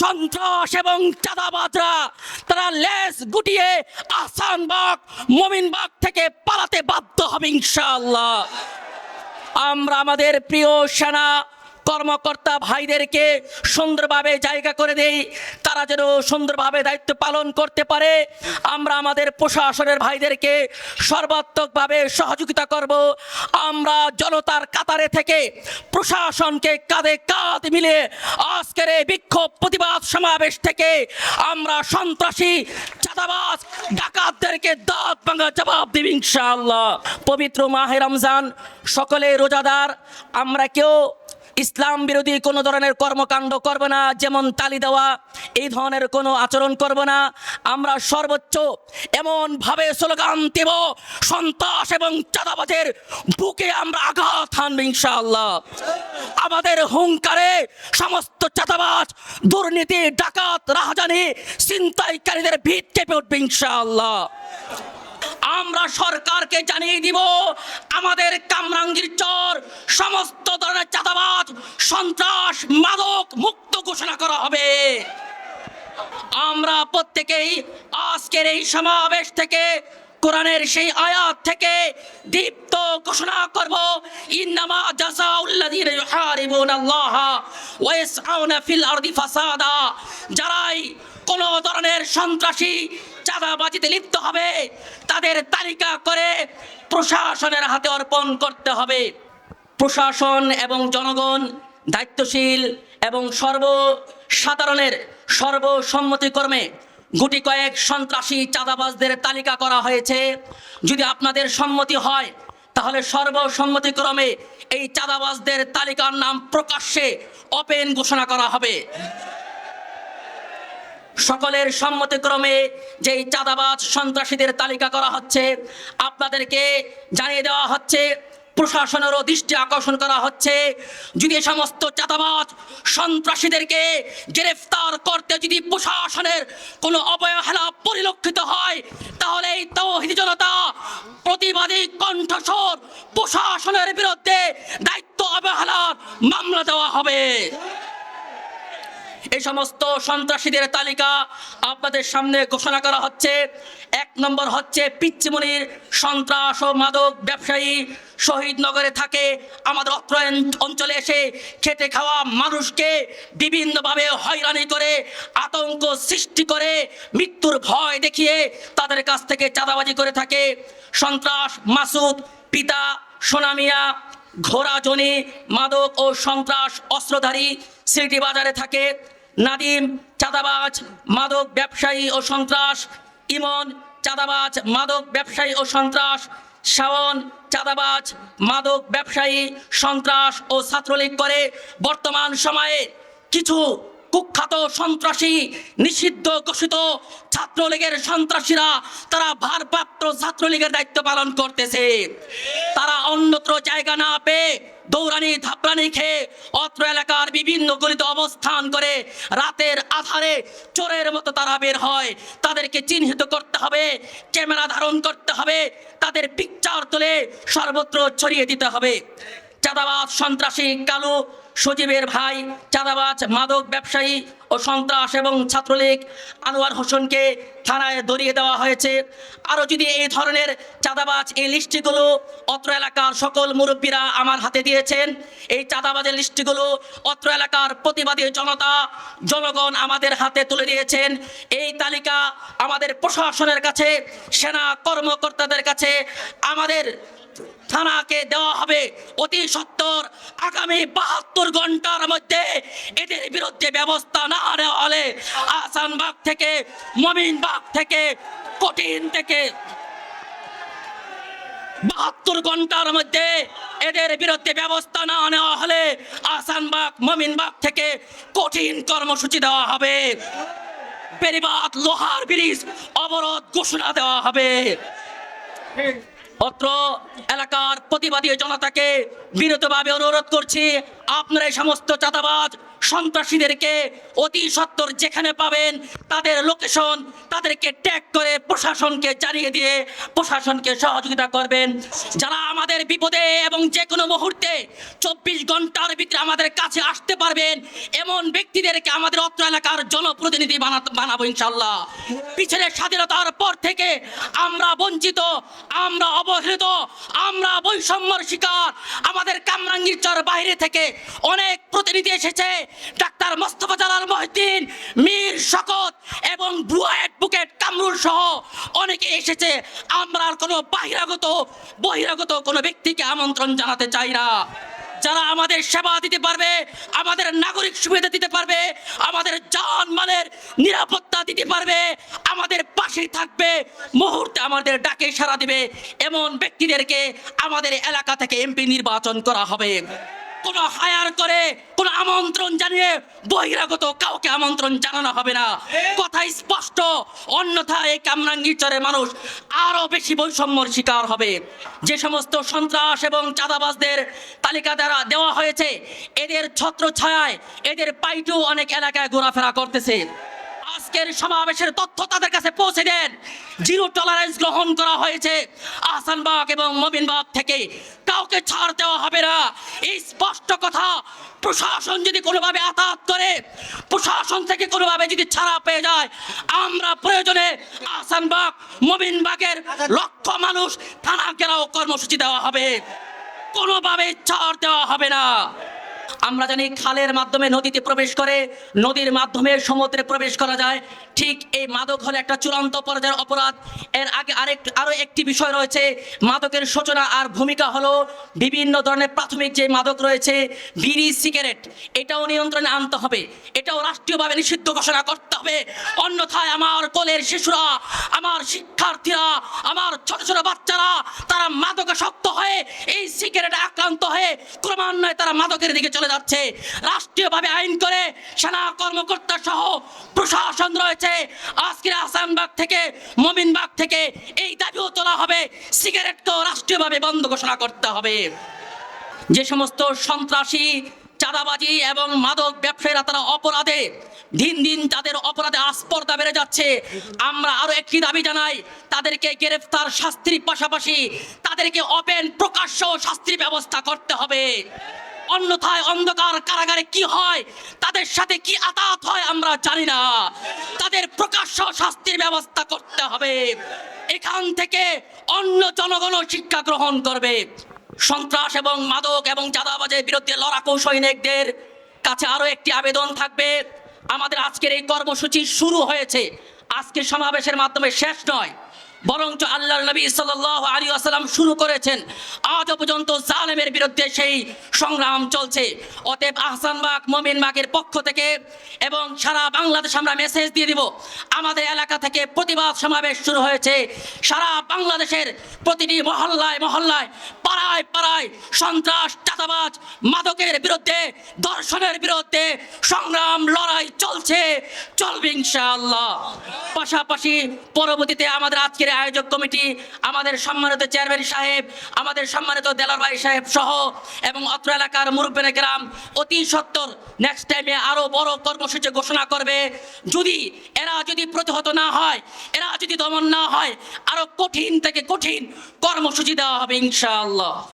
সন্ত্রাস এবং চাঁদাবাজরা, তারা লেস গুটিয়ে আসানবাগ মমিনবাগ থেকে পালাতে বাধ্য হবে ইনশাআল্লাহ। আমরা আমাদের প্রিয় সেনা কর্মকর্তা ভাইদেরকে সুন্দরভাবে জায়গা করে দেই। তারা যেন সুন্দরভাবে দায়িত্ব পালন করতে পারে। আমরা আমাদের প্রশাসনের ভাইদেরকে সর্বাত্মকভাবে সহযোগিতা করব। আমরা জনতার কাতারে থেকে প্রশাসনকে কাঁধে কাঁধ মিলে আজকের এই বিক্ষোভ প্রতিবাদ সমাবেশ থেকে আমরা সন্ত্রাসী, চাঁদাবাজ, ডাকাতদেরকে দাঁত ভাঙা জবাব দেব ইনশাআল্লাহ। পবিত্র মাহে রমজান, সকলে রোজাদার, আমরা কেউ ইসলাম বিরোধী কোনো ধরনের কর্মকাণ্ড করব না, যেমন তালি দেওয়া, এই ধরনের কোনো আচরণ করব না। আমরা সর্বোচ্চ এমনভাবে স্লোগান দেব, সন্ত্রাস এবং চাঁদাবাজের বুকে আমরা আঘাত হানব ইনশাআল্লাহ। আমাদের হুঙ্কারে সমস্ত চাঁদাবাজ, দুর্নীতি, ডাকাত, রাহাজানি, ছিনতাইকারীদের ভিত কেঁপে উঠবে ইনশাআল্লাহ। আমরা সরকারকে জানিয়ে দিব, আমাদের কামরাঙ্গীর চর, সমস্ত ধরনের চাঁদাবাজ, সন্ত্রাস, মাদক মুক্ত ঘোষণা করা হবে। আমরা প্রত্যেকেই আজকের এই সমাবেশ থেকে, কোরআনের সেই আয়াত থেকে দীপ্ত ঘোষণা করব, ইন্নামা জাযাউল্লাযীনা ইউহারিবুনাল্লাহ ওয়া ইয়াসআউনা ফিল আরদি ফাসাদা, যারাই কোন ধরনের সন্ত্রাসী চাঁদাবাজিতে লিপ্ত হবে। তাদের তালিকা করে প্রশাসনের হাতে অর্পণ করতে হবে। প্রশাসন এবং জনগণ দায়িত্বশীল এবং সর্ব সর্বসাধারণের সর্বসম্মতিক্রমে গুটি কয়েক সন্ত্রাসী চাঁদাবাজদের তালিকা করা হয়েছে। যদি আপনাদের সম্মতি হয়, তাহলে সর্বসম্মতিক্রমে এই চাঁদাবাজদের তালিকার নাম প্রকাশ্যে ওপেন ঘোষণা করা হবে। সকলের সম্মতিক্রমে যেই চাঁদাবাজ সন্ত্রাসীদের তালিকা করা হচ্ছে, আপনাদেরকে জানিয়ে দেওয়া হচ্ছে, প্রশাসনেরও দৃষ্টি আকর্ষণ করা হচ্ছে, যদি সমস্ত চাঁদাবাজ সন্ত্রাসীদেরকে গ্রেফতার করতে যদি প্রশাসনের কোনো অবহেলা পরিলক্ষিত হয়, তাহলে এই তৌহিদি জনতা প্রতিবাদী কণ্ঠস্বর প্রশাসনের বিরুদ্ধে দায়িত্ব অবহেলার মামলা দেওয়া হবে। এই সমস্ত সন্ত্রাসীদের তালিকা আপনাদের সামনে ঘোষণা করা হচ্ছে। এক নম্বর হচ্ছে পিচ্চিমনির সন্ত্রাস ও মাদক ব্যবসায়ী শহীদনগরে থাকে। আমাদের অত্র অঞ্চলে এসে খেতে খাওয়া মানুষকে বিভিন্নভাবে হয়রানি করে, আতঙ্ক সৃষ্টি করে, মৃত্যুর ভয় দেখিয়ে তাদের কাছ থেকে চাঁদাবাজি করে থাকে। সন্ত্রাস মাসুদ, পিতা সোনামিয়া ঘোড়া জনি, মাদক ও সন্ত্রাস অস্ত্রধারী সিটি বাজারে থাকে। নাদিম, চাঁদাবাজ, মাদক ব্যবসায়ী ও সন্ত্রাস, ইমন, চাঁদাবাজ, মাদক ব্যবসায়ী ও সন্ত্রাস, শাওন, চাঁদাবাজ, মাদক ব্যবসায়ী, সন্ত্রাস ও ছাত্রলীগ করে বর্তমান সময়ে কিছু কুখ্যাত সন্ত্রাসী নিষিদ্ধ ঘোষিত ছাত্রলীগের সন্ত্রাসীরা তারা ভারপ্রাপ্ত ছাত্রলীগের দায়িত্ব পালন করতেছে। তারা অন্যত্র জায়গা না পেয়ে দৌড়ানি, ধাপড়ানি খেয়ে অত্র এলাকার বিভিন্ন গলিতে অবস্থান করে রাতের আধারে চোরের মতো তারা বের হয়। তাদেরকে চিহ্নিত করতে হবে, ক্যামেরা ধারণ করতে হবে, তাদের পিকচার তুলে সর্বত্র ছড়িয়ে দিতে হবে। চাঁদাবাদ সন্ত্রাসী, কালু সজীবের ভাই, চাঁদাবাজ, মাদক ব্যবসায়ী ও সন্ত্রাস এবং ছাত্রলীগ আনোয়ার হোসেনকে থানায় ধরিয়ে দেওয়া হয়েছে। আরও যদি এই ধরনের চাঁদাবাজ এই লিস্টিগুলো অত্র এলাকার সকল মুরব্বীরা আমার হাতে দিয়েছেন, এই চাঁদাবাজের লিস্টিগুলো অত্র এলাকার প্রতিবাদী জনতা, জনগণ আমাদের হাতে তুলে দিয়েছেন। এই তালিকা আমাদের প্রশাসনের কাছে, সেনা কর্মকর্তাদের কাছে, আমাদের থানাকে দেওয়া হবে। অতি সত্তর আগামী বাহাত্তর ঘণ্টার মধ্যে এদের বিরুদ্ধে ব্যবস্থা না নেওয়া হলে আসানবাগ থেকে মমিনবাগ থেকে, কঠিন থেকে বাহাত্তর ঘণ্টার মধ্যে এদের বিরুদ্ধে ব্যবস্থা না নেওয়া হলে আসানবাগ মমিনবাগ থেকে কঠিন কর্মসূচি দেওয়া হবে। বেরিবাদ লোহার ব্রিজ অবরোধ ঘোষণা দেওয়া হবে। অত্র এলাকার প্রতিবাদী জনতাকে বিরতভাবে অনুরোধ করছি আপনারা এই সমস্ত চাঁদাবাজ সন্ত্রাসীদেরকে অতি সত্বর যেখানে পাবেন, তাদের লোকেশন তাদেরকে ট্যাগ করে প্রশাসনকে জানিয়ে দিয়ে প্রশাসনকে সহযোগিতা করবেন। যারা আমাদের বিপদে এবং যে কোনো মুহূর্তে চব্বিশ ঘণ্টার ভিতরে আমাদের কাছে আসতে পারবেন, এমন ব্যক্তিদেরকে আমাদের অত্র এলাকার জনপ্রতিনিধি বানাতে বানাবো ইনশাল্লাহ পিছনের স্বাধীনতার পর থেকে আমরা বঞ্চিত, আমরা অবহেলিত, আমরা বৈষম্যর শিকার। আমাদের কামরাঙ্গীরচর বাইরে থেকে অনেক প্রতিনিধি এসেছে ডাক্তার মোস্তফা জালাল মহিদ্দিন মীর শকত এবং ভুয়া অ্যাডভোকেট কামরুল সহ অনেকে এসেছে। আমরা আর কোনো বাহিরাগত, বহিরাগত কোনো ব্যক্তিকে আমন্ত্রণ জানাতে চাই না। যারা আমাদের সেবা দিতে পারবে, আমাদের নাগরিক সুবিধা দিতে পারবে, আমাদের জান মালের নিরাপত্তা দিতে পারবে, আমাদের পাশে থাকবে, মুহূর্তে আমাদের ডাকে সাড়া দিবে। এমন ব্যক্তিদেরকে আমাদের এলাকা থেকে এমপি নির্বাচন করা হবে। কোনো হায়ার করে, কোনো আমন্ত্রণ জানিয়ে বহিরাগত কাউকে আমন্ত্রণ জানানো হবে না। কথা স্পষ্ট, অন্যথায় এই কামরাঙ্গীরচরের মানুষ আরও বেশি বৈষম্যর শিকার হবে। যে সমস্ত সন্ত্রাস এবং চাঁদাবাজদের তালিকা দ্বারা দেওয়া হয়েছে, এদের ছত্র ছায়ায় এদের পাইটু অনেক এলাকায় ঘোরাফেরা করতেছে। আজকের সমাবেশের তথ্য তাদের কাছে পৌঁছে দেন। জিরো টলারেন্স গ্রহণ করা হয়েছে। আহসানবাগ এবং মবিনবাগ থেকে কাউকে ছাড় দেওয়া হবে না। এই স্পষ্ট কথা প্রশাসন যদি কোনোভাবে আঘাত করে, প্রশাসন থেকে কোনোভাবে যদি ছাড়া পেয়ে যায়, আমরা প্রয়োজনে আহসানবাগ মবিনবাগের লক্ষ মানুষ থানা ঘেরাও কর্মসূচি দেওয়া হবে। কোনোভাবে ছাড় দেওয়া হবে না। আমরা জানি খালের মাধ্যমে নদীতে প্রবেশ করে, নদীর মাধ্যমে সমুদ্রে প্রবেশ করা যায়। ঠিক এই মাদক হলো একটা চূড়ান্ত পর্যায়ের অপরাধ। এর আগে আরেক আরও একটি বিষয় রয়েছে। মাদকের সূচনা আর ভূমিকা হলো বিভিন্ন ধরনের প্রাথমিক যে মাদক রয়েছে, বিড়ি, সিগারেট। এটাও নিয়ন্ত্রণে আনতে হবে। এটাও রাষ্ট্রীয়ভাবে নিষিদ্ধ ঘোষণা করতে হবে অন্যথায় আমার কোলের শিশুরা, আমার শিক্ষার্থীরা, আমার ছোট ছোট বাচ্চারা, তারা মাদকে শক্ত হয়ে, এই সিগারেটে আক্রান্ত হয়ে ক্রমান্বয়ে তারা মাদকের দিকে চলে যাচ্ছে। রাষ্ট্রীয়ভাবে আইন করে সেনা কর্মকর্তা সহ প্রশাসন রয়েছে। আজকের আসানবাগ থেকে মমিনবাগ থেকে এই দাবিও তোলা হবে। সিগারেটকেও রাষ্ট্রীয়ভাবে বন্ধ ঘোষণা করতে হবে। যে সমস্ত সন্ত্রাসী চাঁদাবাজি এবং মাদক ব্যবসায়ীরা তারা অপরাধে, দিন দিন তাদের অপরাধে আস্পর্ধা বেড়ে যাচ্ছে। আমরা আরও একটি দাবি জানাই, তাদেরকে গ্রেফতার শাস্তির পাশাপাশি তাদেরকে ওপেন প্রকাশ্য শাস্তির ব্যবস্থা করতে হবে। অন্যথায় অন্ধকার কারাগারে কি হয়, তাদের সাথে কি আতাত হয় আমরা জানি না। তাদের প্রকাশ্য শাস্তির ব্যবস্থা করতে হবে। এখান থেকে অন্য জনগণ শিক্ষা গ্রহণ করবে। সন্ত্রাস এবং মাদক এবং চাঁদাবাজের বিরুদ্ধে লড়াকু সৈনিকদের কাছে আরও একটি আবেদন থাকবে। আমাদের আজকের এই কর্মসূচি শুরু হয়েছে। আজকের সমাবেশের মাধ্যমে শেষ নয়। বরঞ্চ আল্লাহ নবী সাল্লাহ আলী আসালাম শুরু করেছেন। আজও পর্যন্ত জালেমের বিরুদ্ধে সেই সংগ্রাম চলছে। অতএব আহসানবাগ মমিনবাগের পক্ষ থেকে এবং সারা বাংলাদেশ আমরা মেসেজ দিয়ে দিব। আমাদের এলাকা থেকে প্রতিবাদ সমাবেশ শুরু হয়েছে। সারা বাংলাদেশের প্রতিটি মহল্লায় মহল্লায় পাড়ায় পাড়ায় সন্ত্রাস, চাঁদাবাজ, মাদকের বিরুদ্ধে, দর্শনের বিরুদ্ধে সংগ্রাম, লড়াই চলছে। চলবে ইনশাআল্লাহ। পাশাপাশি পরবর্তীতে আমাদের আজকের আয়োজক কমিটি, আমাদের সম্মানিত চেয়ারম্যান সাহেব, আমাদের সম্মানিত দেলার ভাই সাহেব সহ এবং অত্র এলাকার মুরব্বেন গ্রাম, অতি সত্তর নেক্সট টাইমে আরও বড় কর্মসূচি ঘোষণা করবে। যদি এরা যদি প্রতিহত না হয়, এরা যদি দমন না হয় আরও কঠিন থেকে কঠিন কর্মসূচি দেওয়া হবে ইনশাআল্লাহ।